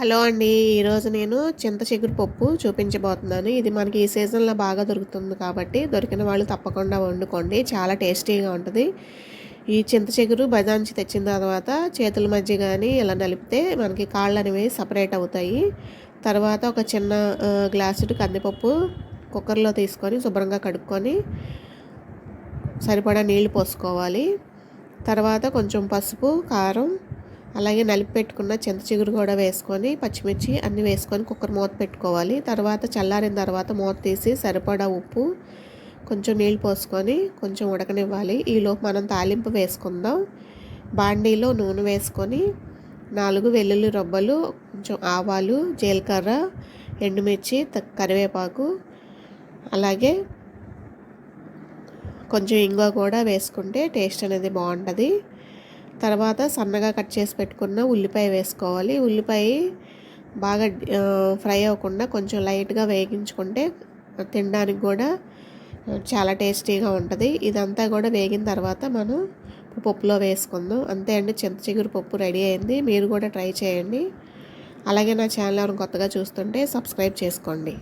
Hello అండి. ఈరోజు నేను చింత చిగురు పప్పు చూపించబోతున్నాను. ఇది మనకి ఈ సీజన్లో బాగా దొరుకుతుంది కాబట్టి దొరికిన వాళ్ళు తప్పకుండా వండుకోండి. చాలా టేస్టీగా ఉంటుంది. ఈ చింత చిగురు బజార్ తెచ్చిన తర్వాత చేతుల మధ్య కానీ ఇలా నలిపితే మనకి కాళ్ళు అనేవి సపరేట్ అవుతాయి. తర్వాత ఒక చిన్న గ్లాసుడు కందిపప్పు కుక్కర్లో తీసుకొని శుభ్రంగా కడుక్కొని సరిపడా నీళ్ళు పోసుకోవాలి. తర్వాత కొంచెం పసుపు కారం అలాగే నలిపి పెట్టుకున్న చింత చిగురు కూడా వేసుకొని పచ్చిమిర్చి అన్నీ వేసుకొని కుక్కర్ మూత పెట్టుకోవాలి. తర్వాత చల్లారిన తర్వాత మూత తీసి సరిపడా ఉప్పు కొంచెం నీళ్ళు పోసుకొని కొంచెం ఉడకనివ్వాలి. ఈలోపు మనం తాలింపు వేసుకుందాం. బాండీలో నూనె వేసుకొని నాలుగు వెల్లుల్లి రొబ్బలు కొంచెం ఆవాలు జీలకర్ర ఎండుమిర్చి కరివేపాకు అలాగే కొంచెం ఇంగువ కూడా వేసుకుంటే టేస్ట్ అనేది బాగుంటుంది. తర్వాత సన్నగా కట్ చేసి పెట్టుకున్న ఉల్లిపాయ వేసుకోవాలి. ఉల్లిపాయ బాగా ఫ్రై అవ్వకుండా కొంచెం లైట్గా వేగించుకుంటే తినడానికి కూడా చాలా టేస్టీగా ఉంటుంది. ఇదంతా కూడా వేగిన తర్వాత మనం పప్పులో వేసుకుందాం. అంతే అండి చింత చిగురు పప్పు రెడీ అయింది. మీరు కూడా ట్రై చేయండి. అలాగే నా ఛానల్ ఎవరు కొత్తగా చూస్తుంటే సబ్స్క్రైబ్ చేసుకోండి.